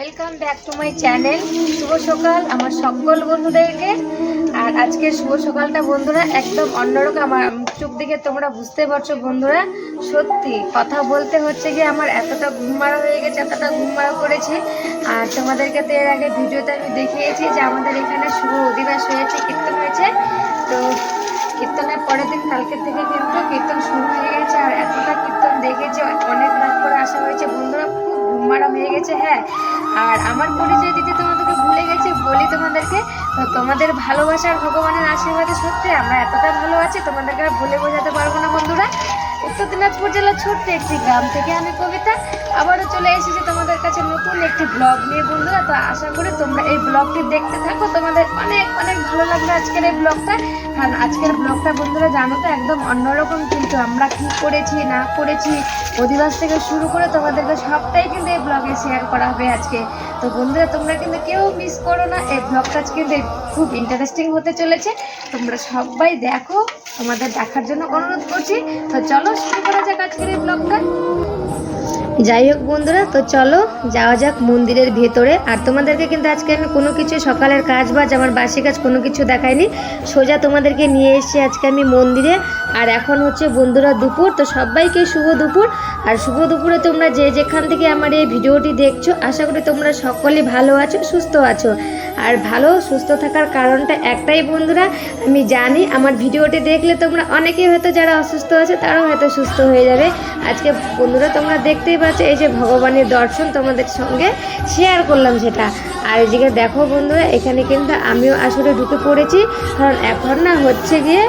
Welcome back to my channel শুভ সকাল আমার সকল বন্ধুদেরকে। আর আজকে শুভ সকালটা বন্ধুরা একদম অন্যরকম। আমার চোখ দিকে তোমরা বুঝতে পারছ বন্ধুরা। সত্যি, কথা বলতে হচ্ছে গিয়ে আমার এতটা ঘুম মারা হয়ে গেছে, এতটা ঘুম মারা করেছি। আর তোমাদেরকে তো এর আগে ভিডিওতে আমি দেখিয়েছি যে আমাদের এখানে শুভ অধিবাস হয়েছে, কীর্তন হয়েছে। তো কীর্তনের পরের দিন, কালকের থেকে কিন্তু কীর্তন শুরু হয়ে গেছে। আর এতটা কীর্তন দেখেছি, অনেক রাত করে আসা হয়েছে বন্ধুরা। গেছে হ্যাঁ। আর আমার পরিচয় দিতে তোমাদেরকে ভুলে গেছে, বলি তোমাদেরকে, তো তোমাদের ভালোবাসার ভগবানের আশীর্বাদে সত্যি আমরা এতটা ভালো আছি, তোমাদেরকে আর ভুলে বোঝাতে পারব না, বন্ধুরা। উত্তর দিনাজপুর জেলার ছোট্ট একটি গ্রাম থেকে আমি কবিতা, আবারও চলে এসেছি কাছে নতুন একটি ব্লগ নিয়ে বন্ধুরা, তো আশা করি তোমরা এই ব্লগটি দেখতে থাকো। তোমাদের অনেক অনেক ভালো লাগবে আজকের এই ব্লগটা কারণ আজকের ব্লগটা বন্ধুরা জানো তো, একদম অন্যরকম কিন্তু আমরা কি করেছি, না করেছি, অধিবাস থেকে শুরু করে তোমাদেরকে সবটাই কিন্তু এই ব্লগে শেয়ার করা হবে আজকে। তো বন্ধুরা, তোমরা কিন্তু কেউ মিস করো না, এই ব্লগটা কিন্তু খুব ইন্টারেস্টিং হতে চলেছে। তোমরা সবাই দেখো, তোমাদের দেখার জন্য অনুরোধ করছি। তো চলো শুরু করা যাক আজকের এই ব্লগটা যাই হোক বন্ধুরা, তো চলো যাওয়া যাক মন্দিরের ভেতরে। আর তোমাদেরকে কিন্তু আজকে আমি কোনো কিছু সকালের কাজ বাজ আমার বাসি কাজ কোনো কিছু দেখাইনি। সোজা তোমাদেরকে নিয়ে এসেছি আজকে আমি মন্দিরে। আর এখন হচ্ছে বন্ধুরা দুপুর, তো সবাইকে শুভ দুপুর। আর শুভ দুপুরে তোমরা যে যেখান থেকে আমার এই ভিডিওটি দেখছ, আশা করি তোমরা সকলে ভালো আছো, সুস্থ আছো। আর ভালো, সুস্থ থাকার কারণটা একটাই বন্ধুরা, আমি জানি আমার ভিডিওটি দেখলে তোমরা অনেকেই হয়তো যারা অসুস্থ আছে তারাও হয়তো সুস্থ হয়ে যাবে। আজকে বন্ধুরা তোমরা দেখতেই পাচ্ছ এই যে ভগবানের দর্শন তোমাদের সঙ্গে শেয়ার করলাম সেটা। আর এদিকে দেখো বন্ধুরা, এখানে কিন্তু আমিও আসলে ঢুকে পড়েছি, কারণ এখন না হচ্ছে গিয়ে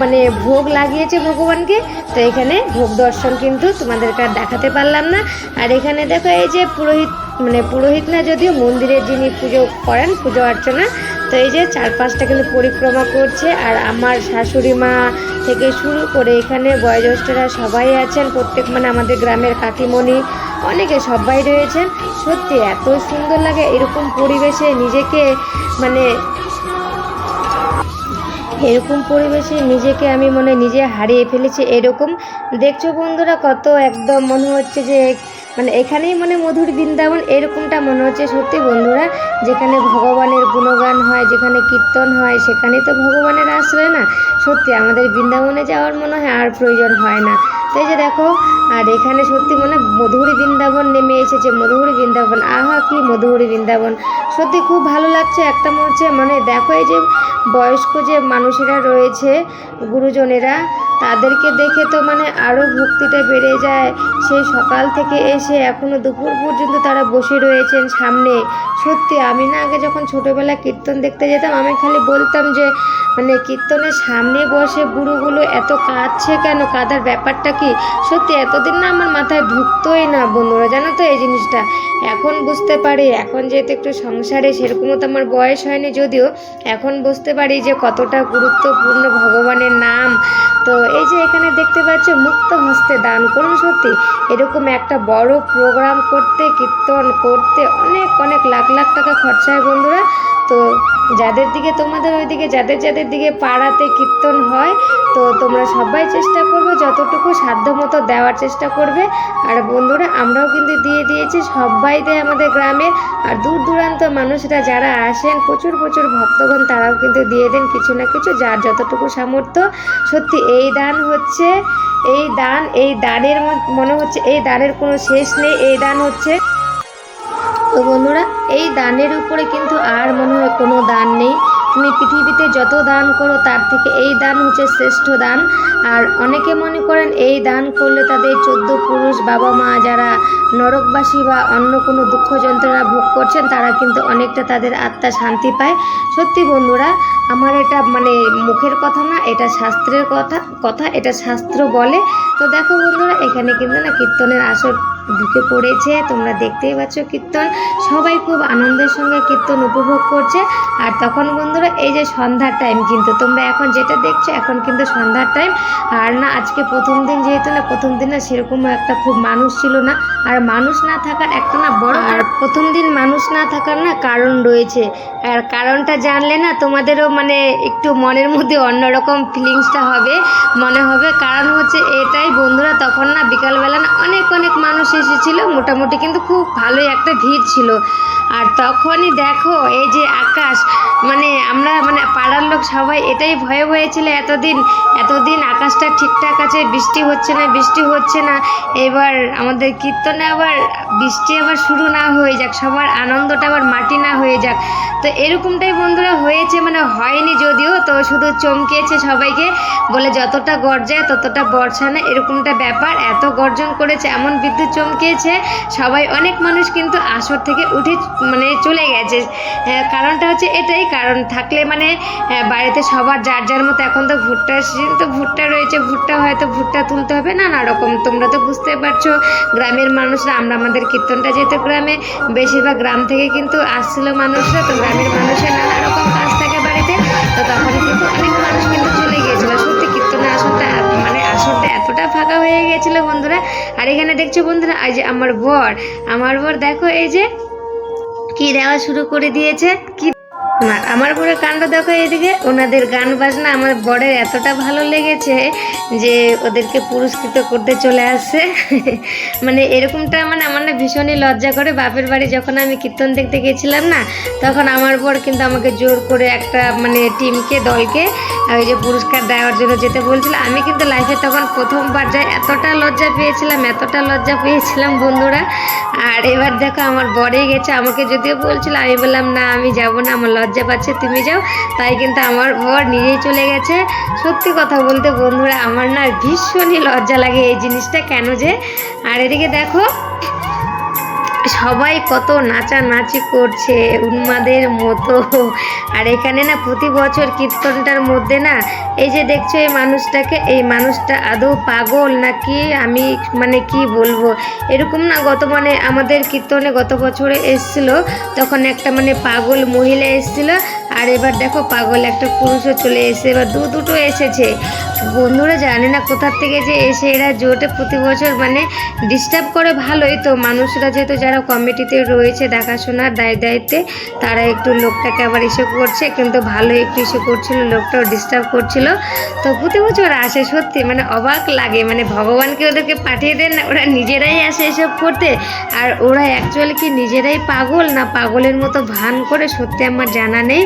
মানে ভোগ লাগিয়েছে ভগবানকে, তো এখানে ভোগ দর্শন কিন্তু তোমাদেরকে আর দেখাতে পারলাম না। আর এখানে দেখো এই যে পুরোহিত মানে পুরোহিত না, যদিও মন্দিরের যিনি পুজো করেন, পুজো অর্চনা, তো এই যে চার পাঁচটা কিন্তু পরিক্রমা করছে, আর আমার শাশুড়ি মা থেকে শুরু করে এখানে বয়োজ্যেষ্ঠরা সবাই আছেন, প্রত্যেক মানে আমাদের গ্রামের কাকিমণি, অনেকে সবাই রয়েছেন। সত্যি এত সুন্দর লাগে এরকম পরিবেশে নিজেকে মানে এরকম পরিবেশে নিজেকে আমি মনে নিজে হারিয়ে ফেলেছি এরকম। দেখছ বন্ধুরা কত একদম মনে হচ্ছে যে মানে এখানেই মানে মধুর বৃন্দাবন এরকমটা মনে হচ্ছে সত্যি বন্ধুরা। যেখানে ভগবানের গুণগান হয়, যেখানে কীর্তন হয়, সেখানেই তো ভগবানের আশ্রয় না? সত্যি আমাদের বৃন্দাবনে যাওয়ার মনে হয় আর প্রয়োজন হয় না। তাই যে দেখো, আর এখানে সত্যি মনে মধুরী বৃন্দাবন নেমে এসেছে, মধুরী বৃন্দাবন। আহা, কি মধুরী বৃন্দাবন। সত্যি খুব ভালো লাগছে একটা মনে হচ্ছে মানে দেখো এই যে বয়স্ক যে মানুষেরা রয়েছে, গুরুজনেরা তাদেরকে দেখে তো মানে আরও ভক্তিটা বেড়ে যায়। সেই সকাল থেকে এসে এখনও দুপুর পর্যন্ত তারা বসে রয়েছেন সামনে। সত্যি, আমি না আগে যখন ছোটোবেলা কীর্তন দেখতে যেতাম, আমি খালি বলতাম যে মানে কীর্তনের সামনে বসে বুড়োগুলো এত কাঁদছে কেন? কাদার ব্যাপারটা কি? সত্যি, এতদিন না আমার মাথায় ঢুকতোই না বন্ধুরা, জানো তো এই জিনিসটা। এখন বুঝতে পারি, এখন যেহেতু একটু সংসারে সেরকমও তো আমার বয়স হয়নি যদিও, এখন বুঝতে পারি যে কতটা গুরুত্বপূর্ণ ভগবানের নাম। তো এই যে এখানে দেখতে পাচ্ছ, মুক্ত হস্তে দান করুন সত্যি। এরকম একটা বড় প্রোগ্রাম করতে, কীর্তন করতে অনেক অনেক লাখ লাখ টাকা খরচা হয় বন্ধুরা। তো যাদের দিকে তোমাদের ওইদিকে, যাদের যাদের দিকে পাড়াতে কীর্তন হয়, তো তোমরা সবাই চেষ্টা করবে, যতটুকু সাধ্য মতো দেওয়ার চেষ্টা করবে। আর বন্ধুরা, আমরাও কিন্তু দিয়ে দিয়েছি, সবাই দেয় আমাদের গ্রামের আর দূর দূরান্ত মানুষরা যারা আসেন, প্রচুর প্রচুর ভক্তগণ, তারাও কিন্তু দিয়ে দেন কিছু না কিছু, যার যতটুকু সামর্থ্য। সত্যি, এই দান হচ্ছে, এই দান, এই দানের মনে হচ্ছে, এই দানের কোনো শেষ নেই, এই দান হচ্ছে। তো বন্ধুরা এই দানের উপরে কিন্তু আর মনে হয় কোনো দান নেই। তুমি পৃথিবীতে যত দান করো, তার থেকে এই দান হচ্ছে শ্রেষ্ঠ দান। আর অনেকে মনে করেন এই দান করলে তাদের চোদ্দ পুরুষ বাবা মা যারা নরকবাসী বা অন্য কোনো দুঃখ যন্ত্রণা ভোগ করছেন, তারা কিন্তু অনেকটা তাদের আত্মা শান্তি পায়। সত্যি বন্ধুরা, আমার এটা মানে মুখের কথা না, এটা শাস্ত্রের কথা কথা, এটা শাস্ত্র বলে। তো দেখো বন্ধুরা, এখানে কিন্তু না কীর্তনের আসর ঢুকে পড়েছে, তোমরা দেখতেই পাচ্ছ কীর্তন। সবাই খুব আনন্দের সঙ্গে কীর্তন উপভোগ করছে। আর তখন বন্ধুরা, এই যে সন্ধ্যার টাইম কিন্তু, তোমরা এখন যেটা দেখছ, এখন কিন্তু সন্ধ্যার টাইম আর না, আজকে প্রথম দিন যেহেতু না, প্রথম দিন না সেরকম একটা খুব মানুষ ছিল না। আর মানুষ না থাকার একটা না বড় আর প্রথম দিন মানুষ না থাকার না কারণ রয়েছে। আর কারণটা জানলে না, তোমাদেরও মানে একটু মনের মধ্যে অন্যরকম ফিলিংসটা হবে, মনে হবে। কারণ হচ্ছে এটাই বন্ধুরা, তখন না বিকালবেলা না অনেক অনেক মানুষ এসেছিল, মোটামুটি কিন্তু খুব ভালোই একটা ভিড় ছিল। আর তখনই দেখো, এই যে আকাশ মানে আমরা মানে পাড়ার লোক সবাই এটাই ভয়ে ভয়ে ছিল, এতদিন এতদিন আকাশটা ঠিকঠাক আছে, বৃষ্টি হচ্ছে না, বৃষ্টি হচ্ছে না। এবার আমাদের কীর্তনে আবার বৃষ্টি আবার শুরু না হয়ে যাক, সবার আনন্দটা আবার মাটি না হয়ে যাক। তো এরকমটাই বন্ধুরা হয়েছে মানে হয়নি যদিও, তো শুধু চমকিয়েছে সবাইকে, বলে যতটা গর্জায় ততটা বর্ষা না, এরকমটা ব্যাপার। এত গর্জন করেছে, এমন বিদ্যুৎ চমকিয়েছে সবাই অনেক মানুষ কিন্তু আসর থেকে উঠে মানে চলে গেছে। কারণটা হচ্ছে এটাই। কারণ থাকলে মানে বাড়িতে সবার যার যার মতো এখন তো ভুট্টা সিজন তো ভুট্টা রয়েছে, ভুট্টা হয়তো ভুট্টা তুলতে হবে নানা রকম। তোমরা তো বুঝতে পারছ, গ্রামের মানুষরা, আমরা আমাদের কীর্তনটা যেহেতু গ্রামে, বেশিরভাগ গ্রাম থেকে কিন্তু আসছিল মানুষরা। তো গ্রামের মানুষের নানা রকম কাজ থাকে বাড়িতে। তো তখন কিন্তু অনেক মানুষ কিন্তু চলে মানে এতটা ফাঁকা হয়ে গেছিল বন্ধুরা। আর এখানে দেখছ বন্ধুরা, এই যে আমার বর। আমার বর দেখো এই যে কি দেওয়া শুরু করে দিয়েছে, কি আমার পরে কাণ্ড দেখো এদিকে। ওনাদের গান বাজনা আমার বরের এতটা ভালো লেগেছে যে ওদেরকে পুরস্কৃত করতে চলে আসছে। মানে এরকমটা মানে আমার না ভীষণই লজ্জা করে। বাপের বাড়ি যখন আমি কীর্তন দেখতে গেছিলাম না, তখন আমার বর কিন্তু আমাকে জোর করে একটা মানে টিমকে, দলকে, ওই যে পুরস্কার দেওয়ার জন্য যেতে বলছিল। আমি কিন্তু লাইফে তখন প্রথমবার যাই এতটা লজ্জা পেয়েছিলাম, এতটা লজ্জা পেয়েছিলাম বন্ধুরা। আর এবার দেখো আমার বরে গেছে, আমাকে যদিও বলছিল, আমি বললাম, না, আমি যাব না, আমার পাচ্ছে, তুমি যাও। তাই কিন্তু আমার বর নিজেই চলে গেছে। সত্যি কথা বলতে বন্ধুরা, আমার না ভীষণই লজ্জা লাগে এই জিনিসটা কেন যে? আর এদিকে দেখো সবাই কত নাচানাচি করছে উন্মাদের মতো। আর এখানে না প্রতি বছর কীর্তনটার মধ্যে না এই যে দেখছ এই মানুষটাকে, এই মানুষটা আদৌ পাগল নাকি? আমি মানে কি বলব? এরকম না গত মানে আমাদের কীর্তনে গত বছরে এসছিল, তখন একটা মানে পাগল মহিলা এসছিল আর এবার দেখো পাগল একটা পুরুষও চলে এসেছে, এবার দু দুটো এসেছে। বন্ধুরা জানে না কোথার থেকে যে এসে এরা জোটে প্রতি বছর মানে ডিস্টার্ব করে ভালোই তো। মানুষরা যেহেতু যারা কমিটিতে রয়েছে দেখাশোনার দায় দায়িত্বে, তারা একটু লোকটাকে আবার এসে করছে, কিন্তু ভালো একটু এসে করছিল, লোকটাও ডিস্টার্ব করছিল। তো প্রতি বছর আসে সত্যি মানে অবাক লাগে মানে ভগবানকে ওদেরকে পাঠিয়ে দেন না, ওরা নিজেরাই আসে এসব করতে। আর ওরা অ্যাকচুয়ালি কি নিজেরাই পাগল না পাগলের মতো ভান করে? সত্যি আমার জানা নেই।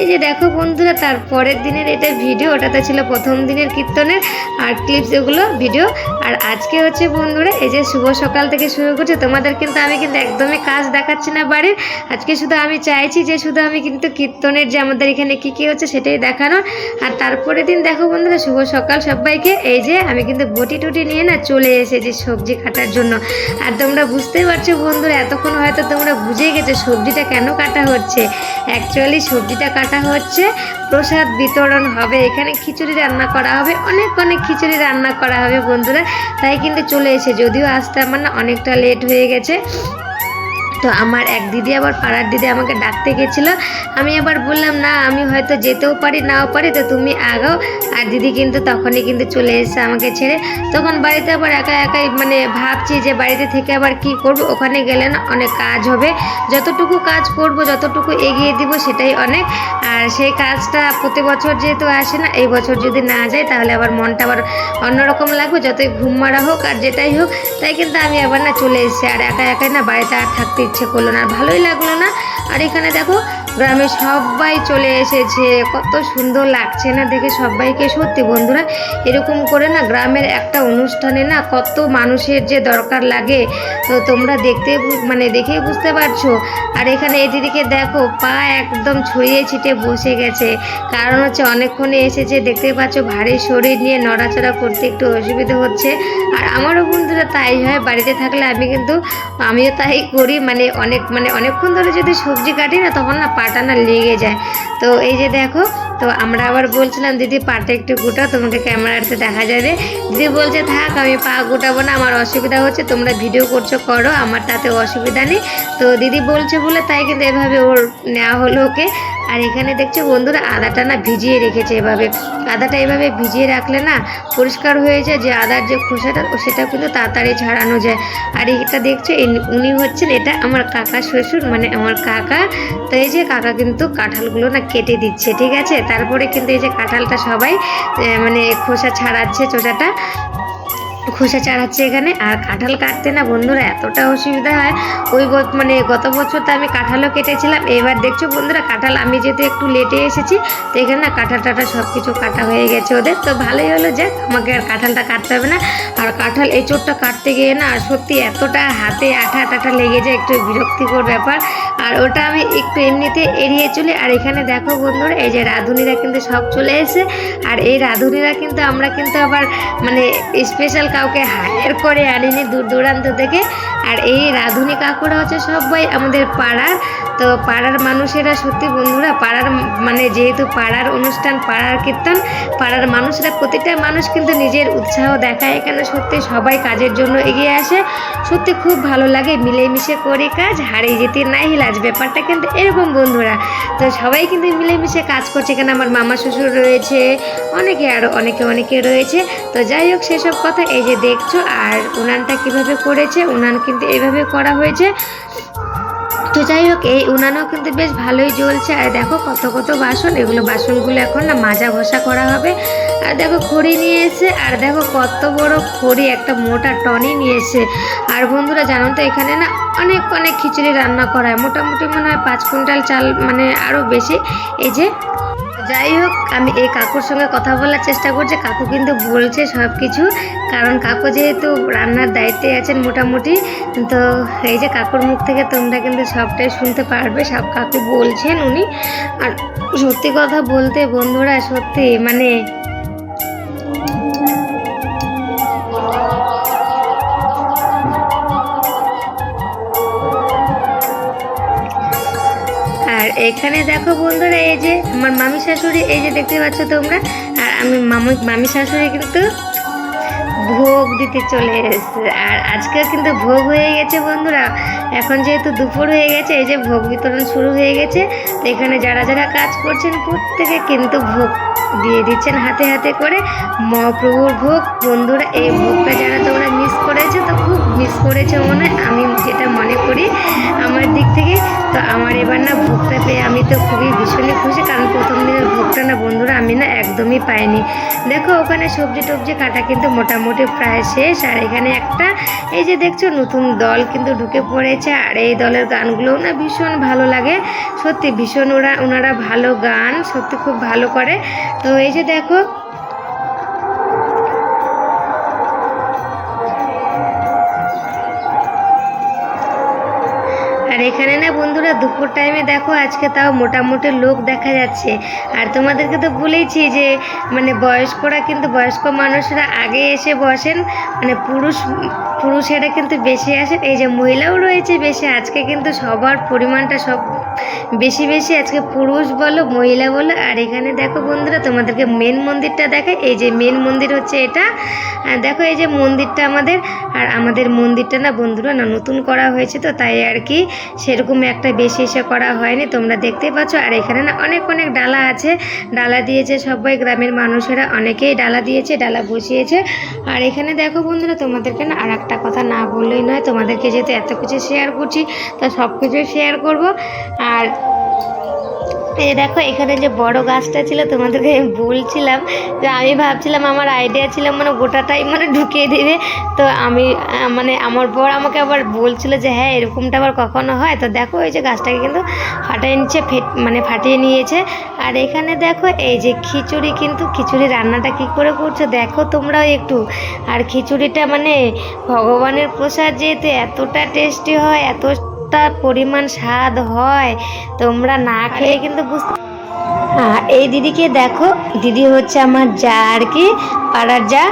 এই যে দেখো বন্ধুরা তার পরের দিনের এটা ভিডিও ওটাতে ছিল প্রথম দিনের কীর্তনের আর ক্লিপস এগুলো ভিডিও আর আজকে হচ্ছে বন্ধুরা, এই যে শুভ সকাল থেকে শুরু করছে, তোমাদের কিন্তু আমি কিন্তু একদমই কাজ দেখাচ্ছি না বাড়ির। আজকে শুধু আমি চাইছি যে শুধু আমি কিন্তু কীর্তনের যে আমাদের এখানে কী কী হচ্ছে সেটাই দেখানোর আর তারপরের দিন দেখো বন্ধুরা, শুভ সকাল সবাইকে। এই যে আমি কিন্তু বটি টুটি নিয়ে না চলে এসেছি সবজি কাটার জন্য। আর তোমরা বুঝতেই পারছ বন্ধুরা, এতক্ষণ হয়তো তোমরা বুঝে গেছো সবজিটা কেন কাটা হচ্ছে। অ্যাকচুয়ালি সবজিটা কাটা হচ্ছে, প্রসাদ বিতরণ হবে, এখানে খিচুড়ি রান্না করা হবে, অনেক অনেক খিচুড়ি রান্না করা হবে বন্ধুরা, তাই কিন্তু চলে এসে, যদিও আসতে আমার না অনেকটা লেট হয়ে গেছে তো আমার এক দিদি আবার পাড়ার দিদি আমাকে ডাকতে গেছিল। আমি আবার বললাম, না, আমি হয়তো যেতেও পারি, নাও পারি, তো তুমি আগাও। আর দিদি কিন্তু তখনই কিন্তু চলে এসেছে আমাকে ছেড়ে। তখন বাড়িতে আবার একা একাই মানে ভাবছি যে বাড়িতে থেকে আবার কি করব? ওখানে গেলে না অনেক কাজ হবে। যতটুকু কাজ করব, যতটুকু এগিয়ে দিব, সেটাই অনেক। আর সেই কাজটা প্রতি বছর যেহেতু আসে না, এই বছর যদি না যায়, তাহলে আবার মনটা আবার অন্যরকম লাগবে। যতই ঘুম মারা হোক আর যেটাই হোক, তাই কিন্তু আমি আবার না চলে এসেছি। আর একা একাই না বাড়িতে আর থাকতে ইচ্ছে করল না আর ভালোই লাগল না। আর এখানে দেখো গ্রামে সবাই চলে এসেছে। কত সুন্দর লাগছে না দেখে সবাইকে। সত্যি বন্ধুরা, এরকম করে না গ্রামের একটা অনুষ্ঠানে না কত মানুষের যে দরকার লাগে, তো তোমরা দেখতে মানে দেখেই বুঝতে পারছ। আর এখানে এদিকে দেখো, পা একদম ছড়িয়ে ছিটে বসে গেছে। কারণ হচ্ছে অনেকক্ষণে এসেছে দেখতে পাচ্ছ ভারী শরীর নিয়ে নড়াচড়া করতে একটু অসুবিধা হচ্ছে। আর আমারও বন্ধুরা তাই হয়, বাড়িতে থাকলে আমি কিন্তু, আমিও তাই করি। মানে অনেক মানে অনেকক্ষণ ধরে যদি সবজি কাটি না, তখন না পাটা না লেগে যায়। তো এই যে দেখো, তো আমরা আবার বলছিলাম, দিদি, পাটা একটু গুটাও, তোমাকে ক্যামেরাতে দেখা যাবে। দিদি বলছে, থাক, আমি পা গুটাবো না, আমার অসুবিধা হচ্ছে, তোমরা ভিডিও করছ, করো, আমার তাতে অসুবিধা নেই। তো দিদি বলছে বলে, তাই কিন্তু এভাবে ওর নেওয়া হলো ওকে। আর এখানে দেখছ বন্ধুরা, আদাটা না ভিজিয়ে রেখেছে এভাবে। আদাটা এভাবে ভিজিয়ে রাখলে না পরিষ্কার হয়ে যায়, যে আদার যে খোসাটা সেটা কিন্তু তাড়াতাড়ি ছাড়ানো যায়। আর এটা দেখছ উনি হচ্ছেন, এটা আমার কাকা শ্বশুর মানে আমার কাকা। তো এই যে কাকা কিন্তু কাঁঠালগুলো না কেটে দিচ্ছে, ঠিক আছে? তারপরে কিন্তু এই যে কাঁঠালটা সবাই মানে খোসা ছাড়াচ্ছে চোচাটা খোসা চাড়াচ্ছে এখানে, আর কাঁঠাল কাটতে না বন্ধুরা এতটা অসুবিধা হয়। ওই মানে গত বছর তো আমি কাঁঠালও কেটেছিলাম, এবার দেখছ বন্ধুরা কাঁঠাল আমি যেহেতু একটু লেটে এসেছি, তো এখানে না কাঁঠাল টাটা সব কিছু কাটা হয়ে গেছে ওদের, তো ভালোই হলো যে আমাকে আর কাঁঠালটা কাটতে হবে না। আর কাঁঠাল এই চোরটা কাটতে গিয়ে না আর সত্যি এতটা হাতে আঠা টাঠা লেগে যায়, একটু বিরক্তিকর ব্যাপার। আর ওটা আমি একটু এমনিতে এড়িয়ে চলি, আর এখানে দেখো বন্ধুরা, এই যে রাঁধুনিরা কিন্তু সব চলে এসে আর এই রাঁধুনিরা কিন্তু আমরা কিন্তু আবার মানে স্পেশাল কাউকে হায়ার করে আনিনি দূর দূরান্ত থেকে। আর এই রাঁধুনি কাকুরা হচ্ছে সবাই আমাদের পাড়ার। তো পাড়ার মানুষেরা সত্যি বন্ধুরা, পাড়ার মানে যেহেতু পাড়ার অনুষ্ঠান, পাড়ার কীর্তন, পাড়ার মানুষরা প্রতিটা মানুষ কিন্তু নিজের উৎসাহ দেখায়। এখানে সত্যি সবাই কাজের জন্য এগিয়ে আসে। সত্যি খুব ভালো লাগে মিলেমিশে করি কাজ হারিয়ে যেতে নাই হিলাজ ব্যাপারটা কিন্তু এরকম বন্ধুরা। তো সবাই কিন্তু মিলেমিশে কাজ করছে। এখানে আমার মামা শ্বশুর রয়েছে, অনেকে আরও অনেকে অনেকে রয়েছে। তো যাই হোক, সেসব কথা এই যে দেখছ, আর উনানটা কীভাবে করেছে, উনান কিন্তু এইভাবে করা হয়েছে। তো যাই হোক, এই উনানও কিন্তু বেশ ভালোই জ্বলছে। আর দেখো কত কত বাসন, এগুলো বাসনগুলো এখন না মাজা ঘষা করা হবে। আর দেখো খড়ি নিয়ে এসে আর দেখো কত বড় খড়ি, একটা মোটা টনি নিয়ে এসে আর বন্ধুরা, জানো তো এখানে না অনেক অনেক খিচুড়ি রান্না করা হয়। মোটামুটি মনে হয় পাঁচ কুইন্টাল চাল মানে আরও বেশি। এই যে যাই হোক, আমি এই কাকুর সঙ্গে কথা বলার চেষ্টা করছি। কাকু কিন্তু বলছে সব কিছু কারণ কাকু যেহেতু রান্নার দায়িত্বে আছেন মোটামুটি, তো এই যে কাকুর মুখ থেকে তোমরা কিন্তু সবটাই শুনতে পারবে, সব কাকু বলছেন উনি। আর সত্যি কথা বলতে বন্ধুরা, সত্যি মানে এখানে দেখো বন্ধুরা, এই যে আমার মামি শাশুড়ি, এই যে দেখতে পাচ্ছ তোমরা, আর আমি মামি মামি শাশুড়ি কিন্তু ভোগ দিতে চলে এসেছে। আর আজকে কিন্তু ভোগ হয়ে গেছে বন্ধুরা। এখন যেহেতু দুপুর হয়ে গেছে, এই যে ভোগ বিতরণ শুরু হয়ে গেছে এখানে যারা যারা কাজ করছেন, প্রত্যেকে কিন্তু ভোগ দিয়ে দিচ্ছেন হাতে হাতে করে। মহাপ্রভুর ভোগ। বন্ধুরা, এই ভোগটা যারা তোমরা মিস করেছ, তো খুব মিস করেছ মনে। আমি যেটা মনে করি আমার দিক থেকে, তো আমার এবার না ভোগটা পেয়ে আমি তো খুবই ভীষণই খুশি। কারণ প্রথম দিনের ভোগটা না বন্ধুরা আমি না একদমই পাইনি। দেখো, ওখানে সবজি টবজি কাটা কিন্তু মোটামুটি প্রায় শেষ। আর এখানে একটা, এই যে দেখছ, নতুন দল কিন্তু ঢুকে পড়েছে। আর এই দলের গানগুলো না ভীষণ ভালো লাগে। সত্যি ভীষণ ওরা, ওনারা ভালো গান, সত্যি খুব ভালো করে। তো এই যে দেখো আর এখানে না বন্ধুরা দুপুর টাইমে দেখো আজকে তাও মোটামুটি লোক দেখা যাচ্ছে। আর তোমাদেরকে তো বলেইছি যে মানে বয়স্করা কিন্তু বয়স্ক মানুষরা আগে এসে বসেন মানে পুরুষ, পুরুষেরা কিন্তু বেশি আসেন। এই যে মহিলাও রয়েছে বেশি, আজকে কিন্তু সবার পরিমাণটা সব বেশি বেশি। আজকে পুরুষ বলো, মহিলা বলো, আর এখানে দেখো বন্ধুরা তোমাদেরকে মেন মন্দিরটা দেখে এই যে মেন মন্দির হচ্ছে এটা। দেখো এই যে মন্দিরটা আমাদের, আর আমাদের মন্দিরটা না বন্ধুরা না নতুন করা হয়েছে তো, তাই আর কি সেরকম একটা বেশি এসে করা হয়নি। তোমরা দেখতেই পাচ্ছ, আর এখানে না অনেক অনেক ডালা আছে। ডালা দিয়েছে সবাই গ্রামের মানুষেরা অনেকেই ডালা দিয়েছে, ডালা বসিয়েছে। আর এখানে দেখো বন্ধুরা, তোমাদেরকে না আর একটা কথা না বললেই নয়, তোমাদেরকে যেহেতু এত কিছু শেয়ার করছি, তা সব কিছুই শেয়ার করব। আর এই দেখো, এখানে যে বড় গাছটা ছিল, তোমাদেরকে আমি বলছিলাম যে আমি ভাবছিলাম আমার আইডিয়া ছিল মানে গোটাটাই মানে ঢুকিয়ে দিবে। তো আমি মানে আমার বর আমাকে আবার বলছিল যে হ্যাঁ এরকমটা আবার কখনো হয়? তো দেখো, ওই যে গাছটাকে কিন্তু ফাটিয়ে নিচ্ছে, ফেট- মানে ফাটিয়ে নিয়েছে। আর এখানে দেখো, এই যে খিচুড়ি কিন্তু, খিচুড়ি রান্নাটা কি করে করছ? দেখো তোমরাও একটু। আর খিচুড়িটা মানে ভগবানের প্রসাদ যেহেতু এতটা টেস্টি হয় এতটা পরিমাণ স্বাদ হয় তোমরা না খেয়ে কিন্তু বুঝতে এই দিদিকে দেখো দিদি হচ্ছে আমার যা আর কি পাড়ার যা